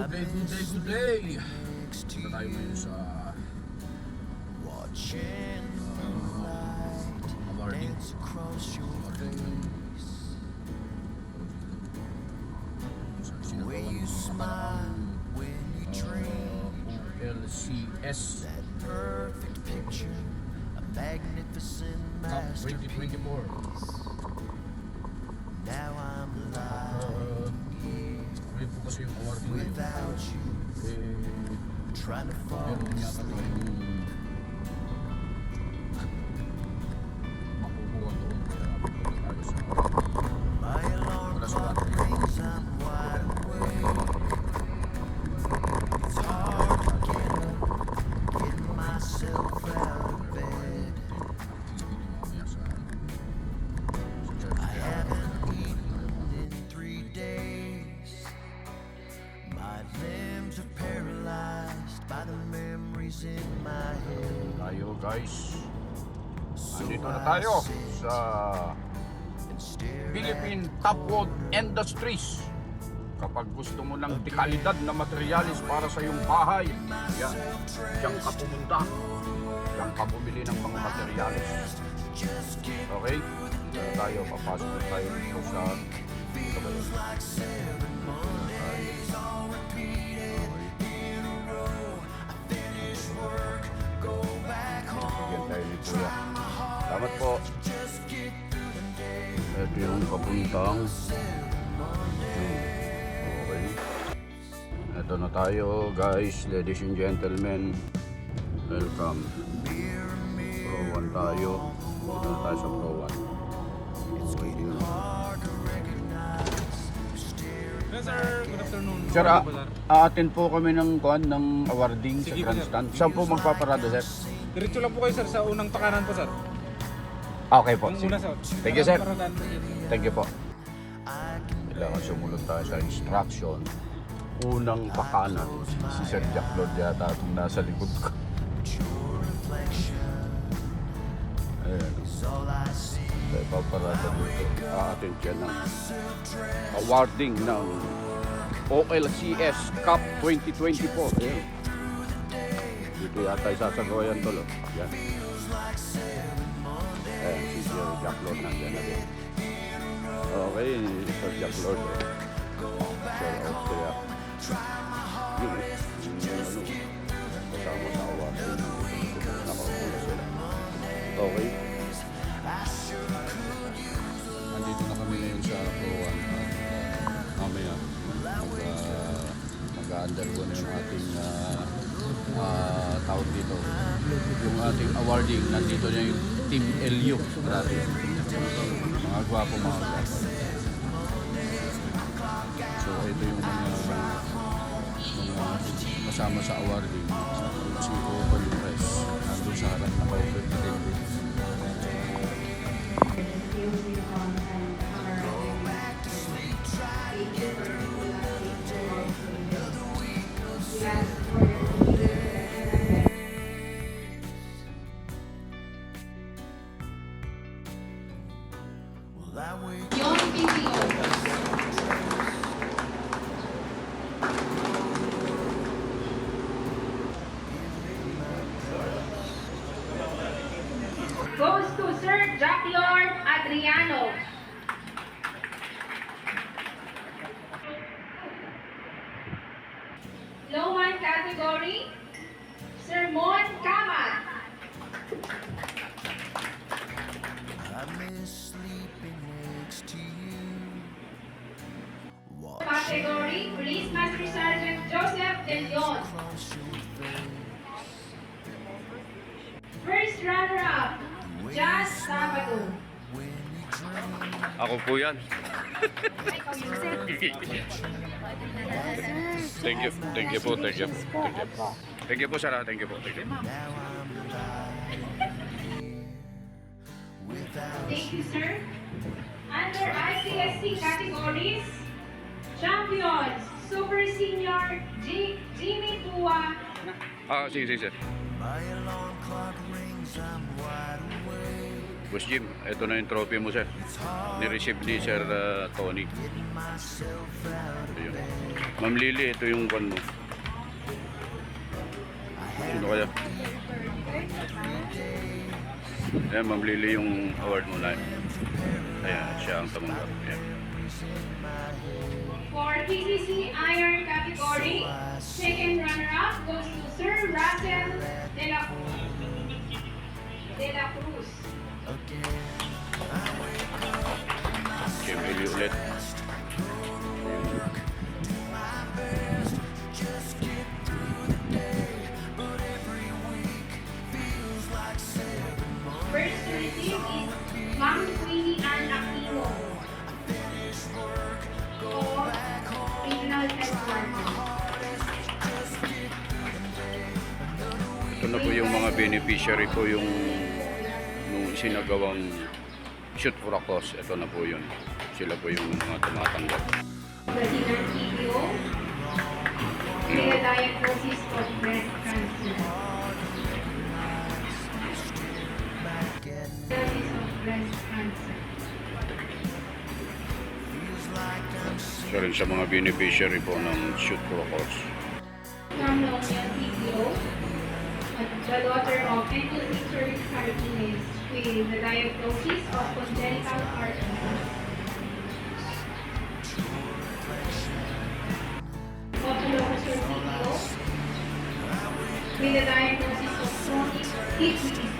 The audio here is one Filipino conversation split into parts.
Good day, good day, good day. Punta tayo ngayon sa Watching the light awarding. dance across your Awarding. The way you smile when you dream LCS That perfect picture A magnificent Cup masterpiece 2024. Now I'm alive Ngayon po kasi yung awarding ngayon. without you Eh, Trying to fall meron Nandito na tayo sa Philippine Top Wood Industries. Kapag gusto mo ng dekalidad na materialis para sa iyong bahay, yan, diyan ka pumunta. Diyan ka ng mga materialis. Okay? Diyan tayo, papasok tayo dito sa dito ba Salamat po. Ito yung papuntang. Okay. Ito na tayo guys, ladies and gentlemen. Welcome. Pro 1 tayo. Ito na tayo sa Pro 1. Okay. Yes, sir. Good afternoon. Sir, a- aatin po kami ng kuan ng awarding sa Sige po, grandstand. Saan po magpaparada, sir? Diretso lang po kayo, sir, sa unang pakanan po, sir. Okay po. Sige. una, sir. Thank you, sir. Thank you po. Kailangan sumunod tayo sa instruction. Unang pakanan. Si Sir Jack Lord yata itong nasa likod ko. Ayan. Tayo paparada dito. Aatin siya ng awarding ng OLCS Cup 2024. Ayan. Dito yata isasagawa yan tolo. Yan. Ayan, Sir Jack Lord nandiyan na din. Okay, Sir Jack Lord. Eh. Sir Austria. Yun eh. Yung ano, kasama sa awarding. Nakakula sila. Okay. Nandito na kami ngayon sa 1. Mamaya, mag, uh, mag-undergo na yung ating uh, uh, tawag dito. Yung ating awarding, nandito na yung Team LU. Grabe. Mga gwapo, mga gwapo. So, ito yung mga mga kasama sa awarding. Si Open Press. Nandun sa harap na open na rin. Well, Sir Jacquion Adriano. No one category, Sir Mon Kamat. Category, Police Master Sergeant Joseph De Leon. First runner-up. Jazz Sabado. Ako po yan. thank you. Thank you po. Thank you. Thank you. Thank you po, sir. ah. Thank you po. Thank you. Thank you, sir. Under ICSC categories, champions, Super Senior, G Jimmy Tua, Ah, sige, sige, sir. My alarm clock rings. I'm wide. Boss Jim, ito na yung trophy mo, sir. Ni-receive ni Sir ah, Tony. Ito yun. Ma'am Lily, ito yung one mo. Sino kaya? Ayan, Ma'am Lily yung award mo na. Ayan, siya ang tumanggap. Ayan. For PCC Iron category, second runner-up goes to Sir Russell De La, De La Cruz. Jim Lily ulit. Ito na po yung mga beneficiary po yung nung sinagawang shoot for a cause. Ito na po yun. Sila po yung mga tumatanggap. President rin sa mga beneficiary po ng shoot for a cause. From Longyan PPO. The daughter of Enrique Service Martinez with the diagnosis of congenital heart disease. With the diagnosis of chronic kidney disease.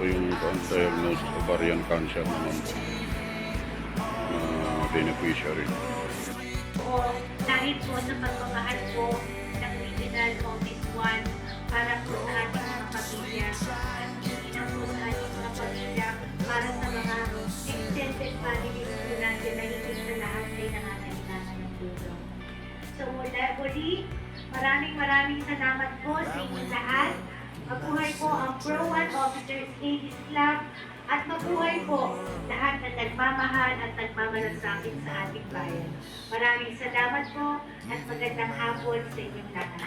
po yung diagnosed ovarian cancer naman po na beneficiary. po dahil po sa pagmamahal po ng Regional Office 1 para po sa ating mga pamilya at hindi na po sa ating mga pamilya para sa mga extended families po natin na higit sa lahat ay nangangailangan ng tulong. So mula muli, maraming maraming salamat po sa inyong lahat. Mabuhay po ang Pro 1 Officers Ladies Club at mabuhay po lahat na nagmamahal at nagmamalasakit sa ating bayan. Maraming salamat po at magandang hapon sa inyong lahat.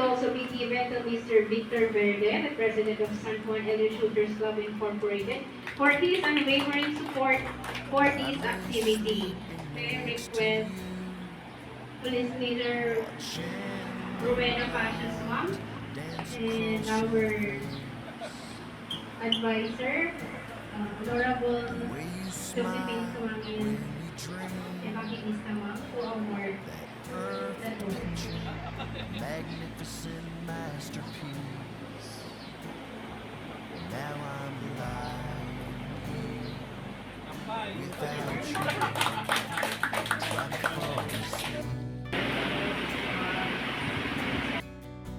also be given to Mr. Victor Verde, the president of San Juan Elder Shooters Club Incorporated, for his unwavering support for this activity. May request Police Leader Rowena Pasha's and our advisor, uh, Honorable Josephine Suwangin Evangelista ma'am, to award the magnificent masterpiece. Now I'm.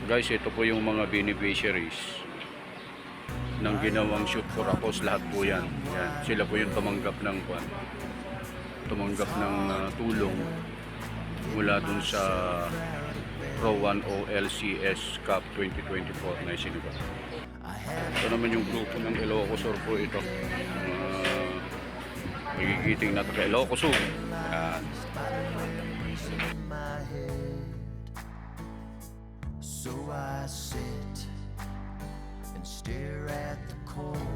Guys, ito po yung mga beneficiaries ng ginawang shoot for a cause. Lahat po yan. yan. Sila po yung tumanggap ng kwan. Tumanggap ng ah, tulong mula dun sa Pro 1 OLCS Cup 2024 na isinuba. Ito naman yung grupo ng Ilocos po ito. Uh, magigiting na taga Ilocos Sur. Thank you.